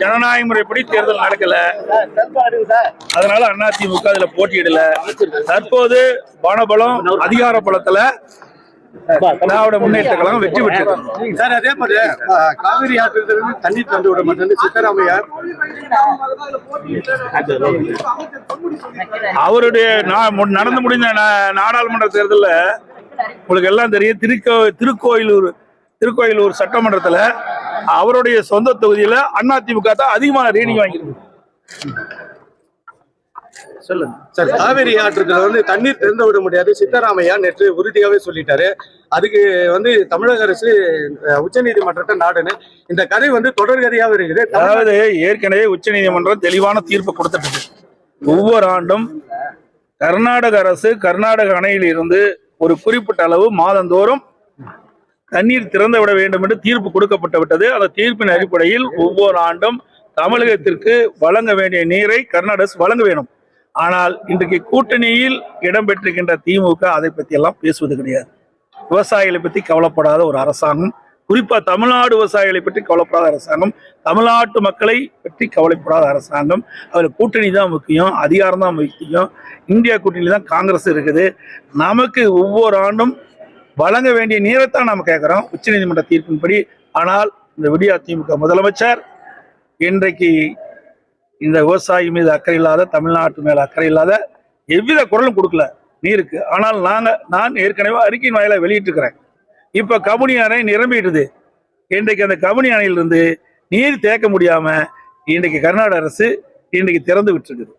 ஜனநாயக முறைப்படி தேர்தல் நடக்கல. அதனால அதிமுக அதுல போட்டியிடல. தற்போது பணபலம் அதிகார பலத்துல திராவிட முன்னேற்ற கழகம் வெற்றி பெற்றது சார் அதே மாதிரி காவிரி ஆற்றிலிருந்து தண்ணீர் தந்து விட மாட்டேன் சித்தராமையார் அவருடைய நடந்து முடிந்த நாடாளுமன்ற தேர்தல்ல உங்களுக்கு எல்லாம் தெரியும். திருக்கோ திருக்கோயிலூர் திருக்கோயிலூர் சட்டமன்றத்துல அவருடைய சொந்த தொகுதியில அதிமுக தான் அதிகமான ரீடிங் வாங்கியிருக்கு. சொல்லுங்க. சார் காவிரி ஆற்றுக்கு வந்து தண்ணீர் திறந்து விட முடியாது. சித்தராமையா நேற்று உறுதியாவே சொல்லிட்டாரு. அதுக்கு வந்து தமிழக அரசு உச்ச நீதிமன்றத்தை நாடுன்னு. இந்த கதை வந்து தொடர்கதையாவே இருக்குது. அதாவது ஏற்கனவே உச்சநீதிமன்றம் தெளிவான தீர்ப்பு கொடுத்துட்டு. ஒவ்வொரு ஆண்டும் கர்நாடக அரசு கர்நாடக அணையில் இருந்து ஒரு குறிப்பிட்ட அளவு மாதந்தோறும் தண்ணீர் திறந்து விட வேண்டும் என்று தீர்ப்பு கொடுக்கப்பட்டு விட்டது. அந்த தீர்ப்பின் அடிப்படையில் ஒவ்வொரு ஆண்டும் தமிழகத்திற்கு வழங்க வேண்டிய நீரை கர்நாடக வழங்க வேண்டும். ஆனால் இன்றைக்கு கூட்டணியில் இடம்பெற்றிருக்கின்ற திமுக அதை பற்றி எல்லாம் பேசுவது கிடையாது. விவசாயிகளை பற்றி கவலைப்படாத ஒரு அரசாங்கம் குறிப்பாக தமிழ்நாடு விவசாயிகளை பற்றி கவலைப்படாத அரசாங்கம் தமிழ்நாட்டு மக்களை பற்றி கவலைப்படாத அரசாங்கம். அதில் கூட்டணி தான் முக்கியம் அதிகாரம் தான் முக்கியம். இந்தியா கூட்டணி தான் காங்கிரஸ் இருக்குது. நமக்கு ஒவ்வொரு ஆண்டும் வழங்க வேண்டிய நீரைத்தான் நாம் கேட்குறோம் உச்சநீதிமன்ற தீர்ப்பின்படி. ஆனால் இந்த விடியா திமுக முதலமைச்சர் இன்றைக்கு இந்த விவசாயி மீது அக்கறை இல்லாத தமிழ்நாட்டு மேல அக்கறை இல்லாத எவ்வித குரலும் கொடுக்கல. நீருக்கு. ஆனால் நாங்க நான் ஏற்கனவே அறிக்கையின் வாயில வெளியிட்டிருக்கிறேன். இப்ப கமுனி அணை நிரம்பிட்டுது. இன்றைக்கு அந்த கமுனி அணையிலிருந்து நீர் தேக்க முடியாம இன்றைக்கு கர்நாடக அரசு இன்றைக்கு திறந்து விட்டுருக்குது.